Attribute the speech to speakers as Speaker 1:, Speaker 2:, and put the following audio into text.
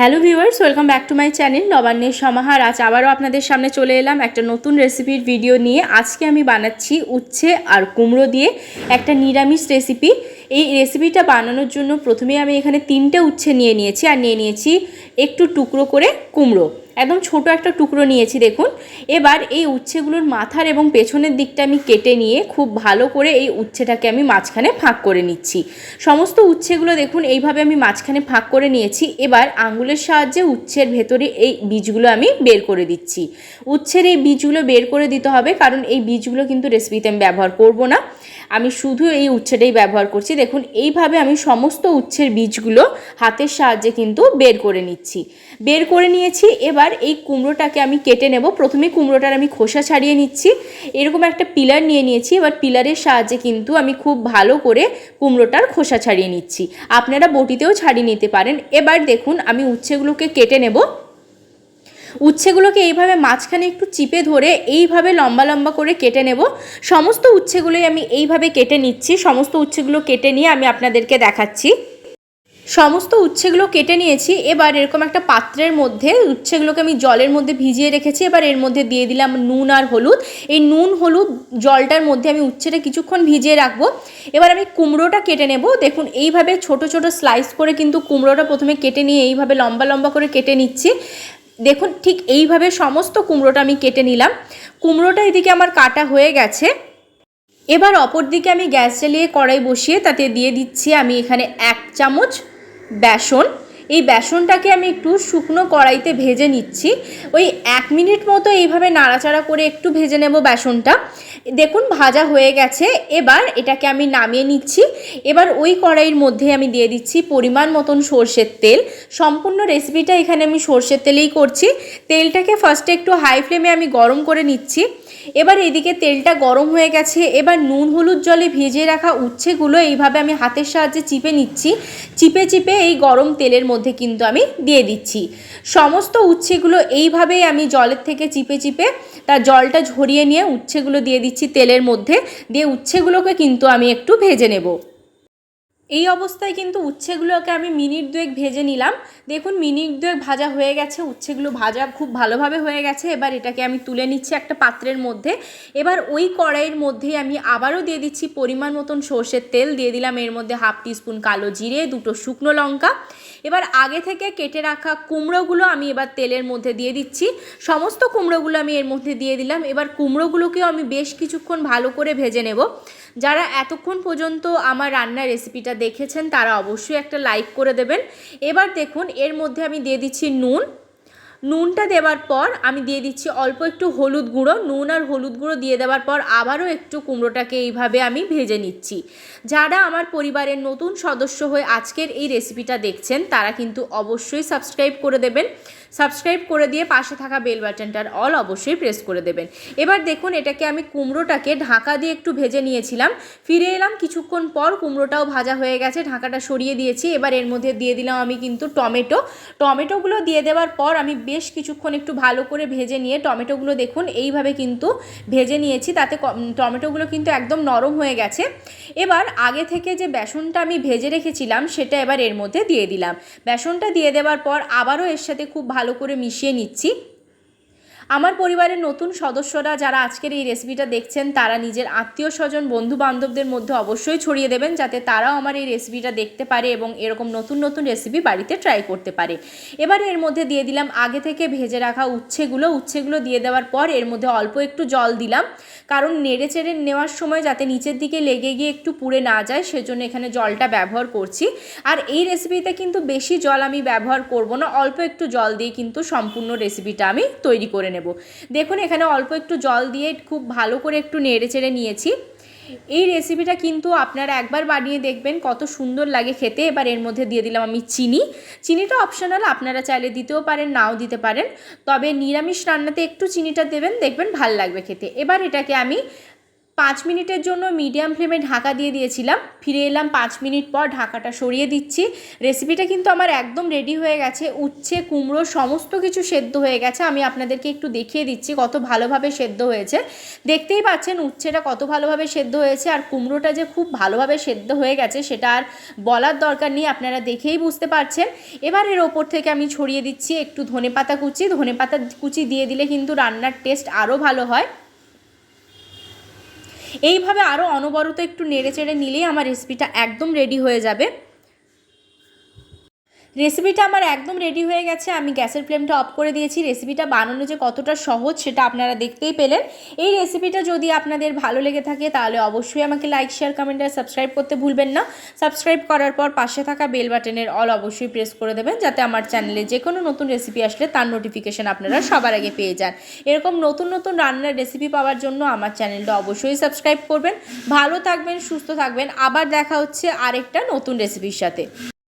Speaker 1: Hello viewers, welcome back to my channel নবান্নের সমাহার। আজ আবারও আপনাদের সামনে চলে এলাম একটা নতুন রেসিপির ভিডিও নিয়ে। আজকে আমি বানাচ্ছি উচ্ছে আর কুমড়ো দিয়ে একটা নিরামিষ রেসিপি। এই রেসিপিটা বানানোর জন্য প্রথমে আমি এখানে তিনটে উচ্ছে নিয়ে নিয়েছি, আর নিয়ে নিয়েছি একটু টুকরো করে কুমড়ো। একদম ছোট একটা টুকরো নিয়েছি, দেখুন। এবার এই উচ্ছেগুলোর মাথার এবং পেছনের দিকটা আমি কেটে নিয়ে খুব ভালো করে এই উচ্ছেটাকে আমি মাঝখানে ফাঁক করে নিচ্ছি। সমস্ত উচ্ছেগুলো দেখুন, এইভাবে আমি মাঝখানে ফাঁক করে নিয়েছি। এবার আঙ্গুলের সাহায্যে উচ্ছের ভেতরে এই বীজগুলো আমি বের করে দিচ্ছি। উচ্ছের এই বীজগুলো বের করে দিতে হবে, কারণ এই বীজগুলো কিন্তু রেসিপিতে আমি ব্যবহার করব না। আমি শুধু এই উচ্ছেটাই ব্যবহার করছি। দেখুন, এইভাবে আমি সমস্ত উচ্ছের বীজগুলো হাতের সাহায্যে কিন্তু বের করে নিচ্ছি। বের করে নিয়েছি, এবার এই কুমড়োটাকে আমি কেটে নেব। প্রথমে কুমড়োটার আমি খোসা ছাড়িয়ে নিচ্ছি। এরকম একটা পিলার নিয়ে নিয়েছি। এবার পিলারের সাহায্যে কিন্তু আমি খুব ভালো করে কুমড়োটার খোসা ছাড়িয়ে নিচ্ছি। আপনারা বটিতেও ছাড়িয়ে নিতে পারেন। এবার দেখুন, আমি উচ্ছেগুলোকে কেটে নেব। উচ্ছেগুলোকে এইভাবে মাঝখানে একটু চিপে ধরে এইভাবে লম্বা লম্বা করে কেটে নেব। সমস্ত উচ্ছেগুলোই আমি এইভাবে কেটে নিচ্ছি। সমস্ত উচ্ছেগুলো কেটে নিয়ে আমি আপনাদেরকে দেখাচ্ছি। সমস্ত উচ্ছেগুলো কেটে নিয়েছি। এবার এরকম একটা পাত্রের মধ্যে, উচ্ছেগুলোকে আমি জলের মধ্যে ভিজিয়ে রেখেছি। এবার এর মধ্যে দিয়ে দিলাম নুন আর হলুদ। এই নুন, হলুদ জলটার মধ্যে আমি উচ্ছেটা কিছুক্ষণ ভিজিয়ে রাখব। এবার আমি কুমড়োটা কেটে নেব। দেখুন, এইভাবে ছোট ছোট স্লাইস করে কিন্তু কুমড়োটা প্রথমে কেটে নিয়ে এইভাবে লম্বা লম্বা করে কেটে নিচ্ছি। দেখুন, ঠিক এইভাবে সমস্ত কুমড়োটা আমি কেটে নিলাম। কুমড়োটা এদিকে আমার কাটা হয়ে গেছে। এবার অপর দিকে আমি গ্যাস জ্বালিয়ে কড়াই বসিয়ে তাতে দিয়ে দিচ্ছি আমি এখানে এক চামচ বেসন। এই বেসনটাকে আমি একটু শুকনো কড়াইতে ভেজে নিচ্ছি। ওই এক মিনিট মতো এইভাবে নাড়াচাড়া করে একটু ভেজে নেব বেসনটা। দেখুন, ভাজা হয়ে গেছে। এবার এটাকে আমি নামিয়ে নিচ্ছি। এবার ওই কড়াইয়ের মধ্যে আমি দিয়ে দিচ্ছি পরিমাণ মতন সর্ষের তেল। সম্পূর্ণ রেসিপিটা এখানে আমি সর্ষের তেলেই করছি। তেলটাকে ফার্স্টে একটু হাই ফ্লেমে আমি গরম করে নিচ্ছি। এবার এদিকে তেলটা গরম হয়ে গেছে, এবার নুন হলুদ জলে ভিজিয়ে রাখা উচ্ছেগুলো এইভাবে আমি হাতের সাহায্যে চিপে নিচ্ছি। চিপে চিপে এই গরম তেলের মধ্যে কিন্তু আমি দিয়ে দিচ্ছি। সমস্ত উচ্ছেগুলো এইভাবেই আমি জলের থেকে চিপে চিপে তার জলটা ঝরিয়ে নিয়ে উচ্ছেগুলো দিয়ে দিচ্ছি তেলের মধ্যে। দিয়ে উচ্ছেগুলোকে কিন্তু আমি একটু ভেজে নেব। এই অবস্থায় কিন্তু উচ্ছেগুলোকে আমি মিনিট দুয়েক ভেজে নিলাম। দেখুন, মিনিট দুয়েক ভাজা হয়ে গেছে, উচ্ছেগুলো ভাজা খুব ভালোভাবে হয়ে গেছে। এবার এটাকে আমি তুলে নিচ্ছি একটা পাত্রের মধ্যে। এবার ওই কড়াইয়ের মধ্যে আমি আবারও দিয়ে দিচ্ছি পরিমাণ মতন সর্ষের তেল। দিয়ে দিলাম এর মধ্যে হাফ টিস্পুন কালো জিরে, দুটো শুকনো লঙ্কা। এবার আগে থেকে কেটে রাখা কুমড়োগুলো আমি এবার তেলের মধ্যে দিয়ে দিচ্ছি। সমস্ত কুমড়োগুলো আমি এর মধ্যে দিয়ে দিলাম। এবার কুমড়োগুলোকেও আমি বেশ কিছুক্ষণ ভালো করে ভেজে নেব। যারা এতক্ষণ পর্যন্ত আমার রান্নার রেসিপিটা দেখেছেন, তারা অবশ্যই একটা লাইক করে দেবেন। এবার দেখুন, এর মধ্যে আমি দিয়ে দিচ্ছি নুন। নুনটা দেওয়ার পর আমি দিয়ে দিচ্ছি অল্প একটু হলুদ গুঁড়ো। নুন আর হলুদ গুঁড়ো দিয়ে দেওয়ার পর আবারও একটু কুমড়োটাকে এইভাবে আমি ভেজে নিচ্ছি। যারা আমার পরিবারের নতুন সদস্য হয়ে আজকের এই রেসিপিটা দেখছেন, তারা কিন্তু অবশ্যই সাবস্ক্রাইব করে দেবেন। সাবস্ক্রাইব করে দিয়ে পাশে থাকা বেল বাটনটার অল অবশ্যই প্রেস করে দেবেন। এবার দেখুন, এটাকে আমি কুমড়োটাকে ঢাকা দিয়ে একটু ভেজে নিয়েছিলাম। ফিরে এলাম, কিছুক্ষণ পর কুমড়োটাও ভাজা হয়ে গেছে, ঢাকাটা সরিয়ে দিয়েছি। এবার এর মধ্যে দিয়ে দিলাম আমি কিন্তু টমেটো। টমেটোগুলো দিয়ে দেওয়ার পর আমি বেশ কিছুক্ষণ একটু ভালো করে ভেজে নিয়ে টমেটোগুলো দেখুন, এইভাবে কিন্তু ভেজে নিয়েছি, তাতে টমেটোগুলো কিন্তু একদম নরম হয়ে গেছে। এবার আগে থেকে যে বেসনটা আমি ভেজে রেখেছিলাম, সেটা এবার এর মধ্যে দিয়ে দিলাম। বেসনটা দিয়ে দেওয়ার পর আবারও এর সাথে খুব ভালো করে মিশিয়ে নিচ্ছি। আমার পরিবারের নতুন সদস্যরা যারা আজকের এই রেসিপিটা দেখছেন, তারা নিজের আত্মীয় স্বজন বন্ধু বান্ধবদের মধ্যে অবশ্যই ছড়িয়ে দেবেন যাতে তারাও আমার এই রেসিপিটা দেখতে পারে এবং এরকম নতুন নতুন রেসিপি বাড়িতে ট্রাই করতে পারে। এবার এর মধ্যে দিয়ে দিলাম আগে থেকে ভেজে রাখা উচ্ছেগুলো। উচ্ছেগুলো দিয়ে দেওয়ার পর এর মধ্যে অল্প একটু জল দিলাম, কারণ নেড়ে চেড়ে নেওয়ার সময় যাতে নিচের দিকে লেগে গিয়ে একটু পুড়ে না যায়, সেজন্য এখানে জলটা ব্যবহার করছি। আর এই রেসিপিতে কিন্তু বেশি জল আমি ব্যবহার করব না, অল্প একটু জল দিয়ে কিন্তু সম্পূর্ণ রেসিপিটা আমি তৈরি করে দেখুন, এখানে অল্প একটু জল দিয়ে খুব ভালো করে একটু নেড়ে চেড়ে নিয়েছি। এই রেসিপিটা কিন্তু আপনারা একবার বানিয়ে দেখবেন, কত সুন্দর লাগে খেতে। এবার এর মধ্যে দিয়ে দিলাম আমি চিনি। চিনিটা অপশনাল আপনারা চাইলে দিতেও পারেন, নাও দিতে পারেন। তবে নিরামিষ রান্নাতে একটু চিনিটা দেবেন, দেখবেন ভালো লাগবে খেতে। এবার এটাকে আমি পাঁচ মিনিটের জন্য মিডিয়াম ফ্লেমে ঢাকা দিয়ে দিয়েছিলাম। ফিরে এলাম পাঁচ মিনিট পর ঢাকাটা সরিয়ে দিচ্ছি। রেসিপিটা কিন্তু আমার একদম রেডি হয়ে গেছে। উচ্ছে, কুমড়ো সমস্ত কিছু সেদ্ধ হয়ে গেছে। আমি আপনাদেরকে একটু দেখিয়ে দিচ্ছি কত ভালোভাবে সেদ্ধ হয়েছে। দেখতেই পাচ্ছেন উচ্ছেটা কত ভালোভাবে সেদ্ধ হয়েছে আর কুমড়োটা যে খুব ভালোভাবে সেদ্ধ হয়ে গেছে সেটা আর বলার দরকার নেই, আপনারা দেখেই বুঝতে পারছেন। এবার এর ওপর থেকে আমি ছড়িয়ে দিচ্ছি একটু ধনেপাতা কুচি। ধনেপাতা কুচি দিয়ে দিলে কিন্তু রান্নার টেস্ট আরও ভালো হয়। এইভাবে আরও অনবরত একটু নেড়ে চেড়ে নিলেই আমার রেসিপিটা একদম রেডি হয়ে যাবে। রেসিপিটা আমার একদম রেডি হয়ে গেছে, আমি গ্যাসের ফ্লেমটা অফ করে দিয়েছি। রেসিপিটা বানানো যে কতটা সহজ, সেটা আপনারা দেখতেই পেলেন। এই রেসিপিটা যদি আপনাদের ভালো লেগে থাকে, তাহলে অবশ্যই আমাকে লাইক শেয়ার কমেন্ট আর সাবস্ক্রাইব করতে ভুলবেন না। সাবস্ক্রাইব করার পর পাশে থাকা বেল বাটনের অল অবশ্যই প্রেস করে দেবেন, যাতে আমার চ্যানেলে যে কোনো নতুন রেসিপি আসলে তার নোটিফিকেশান আপনারা সবার আগে পেয়ে যান। এরকম নতুন নতুন রান্নার রেসিপি পাওয়ার জন্য আমার চ্যানেলটা অবশ্যই সাবস্ক্রাইব করবেন। ভালো থাকবেন, সুস্থ থাকবেন। আবার দেখা হচ্ছে আরেকটা নতুন রেসিপির সাথে।